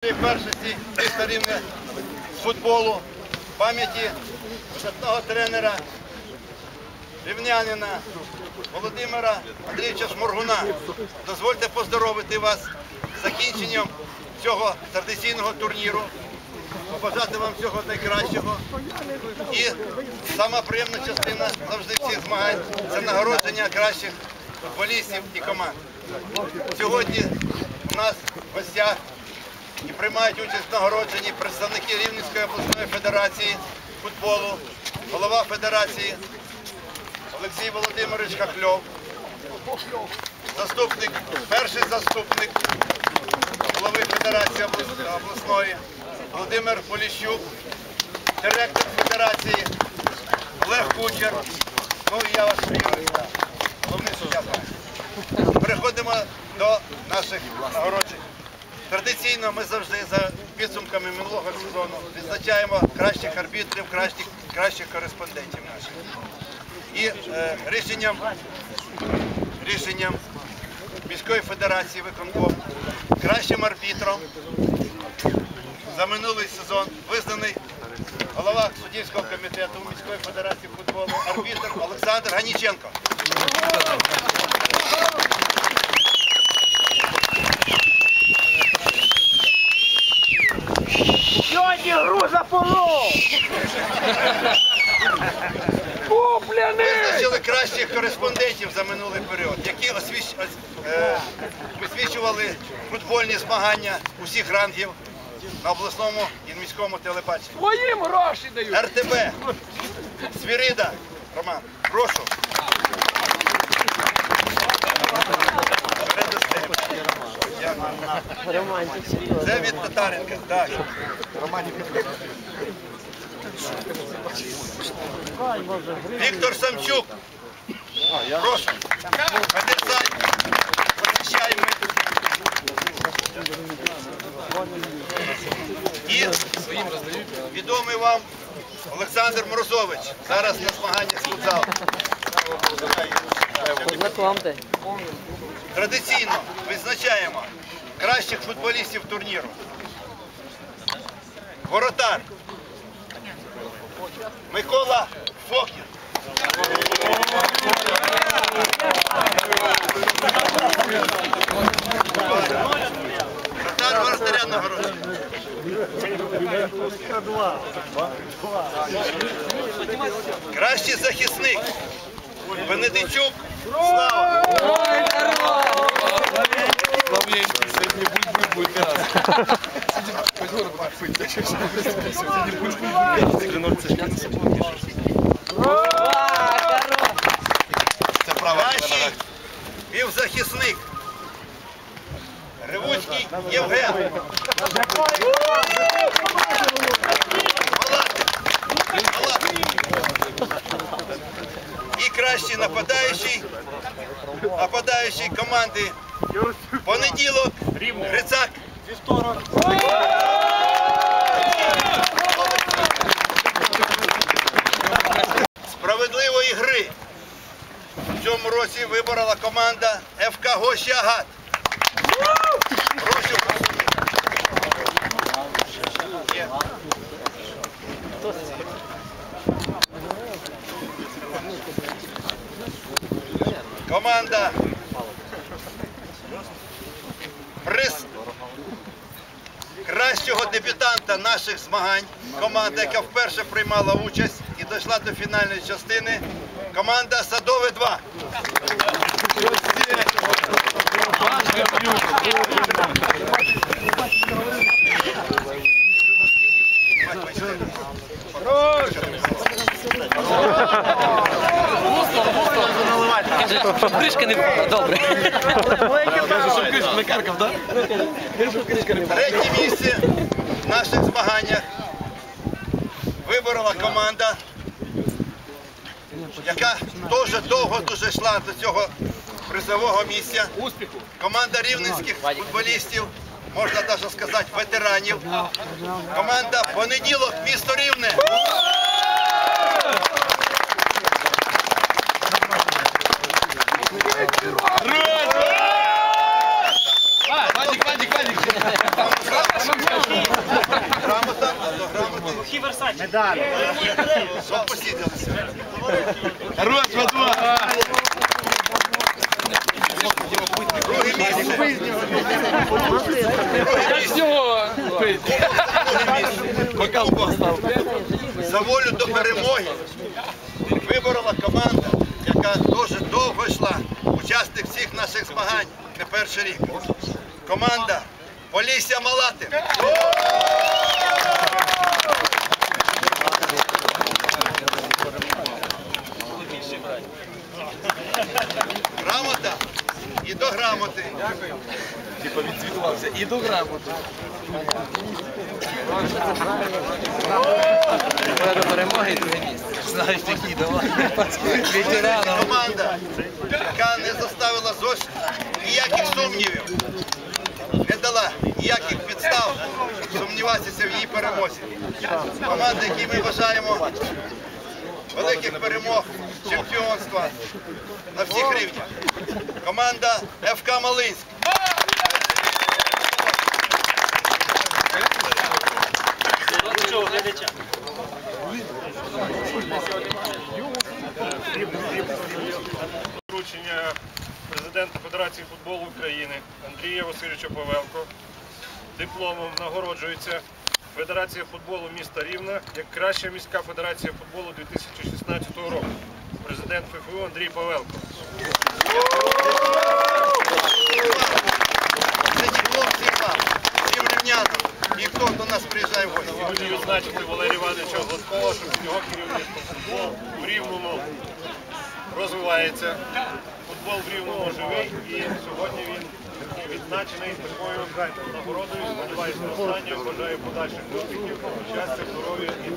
першості міста футболу пам'яті видатного тренера рівнянина Володимира Андрійовича Шморгуна. Дозвольте поздоровити вас з закінченням цього традиційного турніру, побажати вам всього найкращого. І сама приємна частина завжди всіх змагань це нагородження кращих футболістів і команд. Сьогодні у нас в гостях і приймають участь в нагородженні представники Рівненської обласної федерації футболу, голова федерації Олексій Володимирович Хахльов, заступник, перший заступник голови Федерації обласної Володимир Поліщук, директор федерації Олег Кучер. Ну і я вас привітаю. Головний суддя. Переходимо до наших нагороджень. Традиційно ми завжди за підсумками минулого сезону відзначаємо кращих арбітрів, кращих, кращих кореспондентів наших. І е, рішенням, рішенням міської федерації виконком кращим арбітром за минулий сезон визнаний голова суддівського комітету міської федерації футболу, арбітр Олександр Ганіченко. Полов! Купляний! Визначили кращих кореспондентів за минулий період, які е, висвічували футбольні змагання усіх рангів на обласному і міському телебаченні. Своїм гроші дають! РТБ, Свірида, Роман, прошу. Передасте. Дякую. Це від Татаренка, так. Віктор Самчук. Прошу. Конденсат. Посвящаємо. І відомий вам Олександр Морозович. Зараз на змаганнях з футзалу. Традиційно відзначаємо кращих футболістів турніру. Воротар. Микола Фокін. Воротар воротаря нагороджує. Кращий захисник. Бенедичук. Слава. Це права півзахисник. Ревуцький Євген. І кращий нападаючий, нападаючий команди понеділок Грицак. Справедливої гри в цьому році виборола команда ФК Гоща Агат. Прошу. Команда приз кращого дебютанта наших змагань. Команда, яка вперше приймала участь і дійшла до фінальної частини. Команда Садове 2. Щоб кришка не була. Добре. Третє місце в наших змаганнях виборола команда, яка дуже довго дуже йшла до цього призового місця. Команда рівненських футболістів, можна навіть сказати, ветеранів. Команда понеділок місто Рівне. Щоб посідалися. Хорош, Матва! Друге місце. За волю до перемоги виборола команда, яка дуже довго йшла, учасник всіх наших змагань, не перший рік. Команда Полісся Малатин. Грамота і до грамоти. Типа відзвітувався і до грамоти. До перемоги і друге місце. Знаєш, такі давай. Ветераном. команда, яка не заставила зовсім ніяких сумнівів, не дала ніяких підстав сумніватися в її перемозі. Команда, якій ми бажаємо великих перемог, чемпіонства на всіх рівнях. Команда ФК Малинськ. Вручення президента Федерації футболу України Андрія Васильовича Павелко дипломом нагороджується Федерація футболу міста Рівна як краща міська федерація футболу 2016 року. Президент ФФУ Андрій Павелко. Це диплом всім вам, всім до нас приїжджає в гості. Хочу відзначити Валерія Івановича Гладкова, що його керівництвом футбол в Рівному розвивається. Футбол в Рівному живий і сьогодні він відзначений такою нагородою. Сподіваюся, останньою бажаю подальших успіхів, щастя, здоров'я і